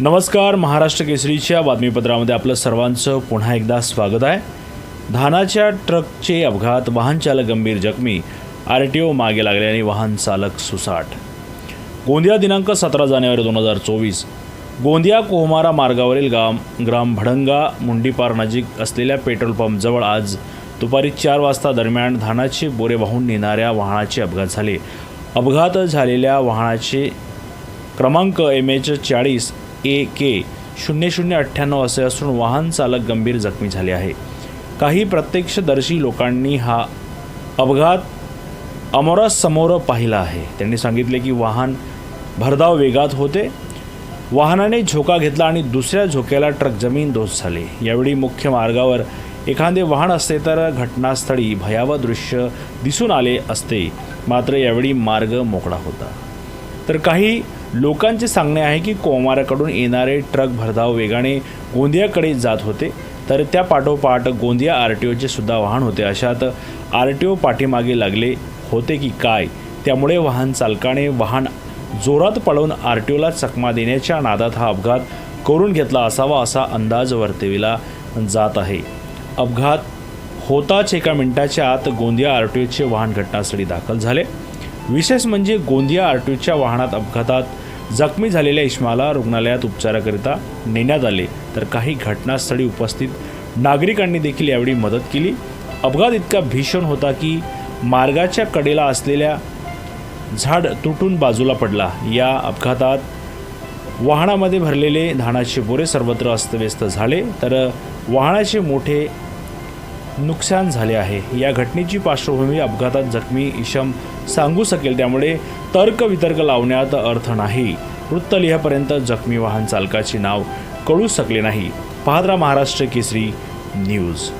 नमस्कार महाराष्ट्र केसरीच्या बातमीपत्रामध्ये आपलं सर्वांचं पुन्हा एकदा स्वागत आहे. धानाच्या ट्रकचे अपघात वाहन चालक गंभीर जखमी आर टी ओ मागे लागल्याने वाहन चालक सुसाट. गोंदिया दिनांक सतरा जानेवारी दोन हजार चोवीस. गोंदिया कोहमारा मार्गावरील गाम ग्राम भडंगा मुंडीपार नजीक असलेल्या पेट्रोल पंपजवळ आज दुपारी चार वाजता दरम्यान धानाचे बोरे वाहून नेणाऱ्या वाहनाचे अपघात झाले. अपघात झालेल्या वाहनाचे क्रमांक एम एच चाळीस ए के शून्य शून्य अठ्ठ्याण्णव असे असून वाहन चालक गंभीर जखमी झाले आहे. काही प्रत्यक्षदर्शी लोकांनी हा अपघात अमोरासमोर पाहिला आहे. त्यांनी सांगितले की वाहन भरधाव वेगात होते वाहनाने झोका घेतला आणि दुसऱ्या झोक्याला ट्रक जमीन दोष झाले. यावेळी मुख्य मार्गावर एखादे वाहन असते तर घटनास्थळी भयावह दृश्य दिसून आले असते. मात्र यावेळी मार्ग मोकळा होता. तर काही लोकांचे सांगणे आहे की कोमाराकडून येणारे ट्रक भरधाव वेगाने गोंदियाकडे जात होते तर त्या पाठोपाठ गोंदिया आर टी ओचे सुद्धा वाहन होते. अशात आर टी ओ पाठीमागे लागले होते की काय? त्यामुळे वाहन चालकाने वाहन जोरात पळवून आर टी ओला चकमा देण्याच्या नादात हा अपघात करून घेतला असावा असा अंदाज वर्तविला जात आहे. अपघात होताच एका मिनिटाच्या आत गोंदिया आर टी ओचे वाहन घटनास्थळी दाखल झाले. विशेष म्हणजे गोंदिया आरटीओच्या वाहनात अपघातात जखमी झालेल्या इश्माला रुग्णालयात उपचाराकरिता नेण्यात आले. तर काही घटनास्थळी उपस्थित नागरिकांनी देखील यावेळी मदत केली. अपघात इतका भीषण होता की मार्गाच्या कडेला असलेल्या झाड तुटून बाजूला पडला. या अपघातात वाहनामध्ये भरलेले धानाचे बोरे सर्वत्र अस्तव्यस्त झाले. तर वाहनाचे मोठे नुकसान झाले आहे. या घटनेची पार्श्वभूमी अपघातात जखमी इशम सांगू शकेल. त्यामुळे तर्क वितर्क लावण्यात अर्थ नाही. वृत्त लिहापर्यंत जखमी वाहन चालकाचे नाव कळू शकले नाही. पाहत महाराष्ट्र केसरी न्यूज.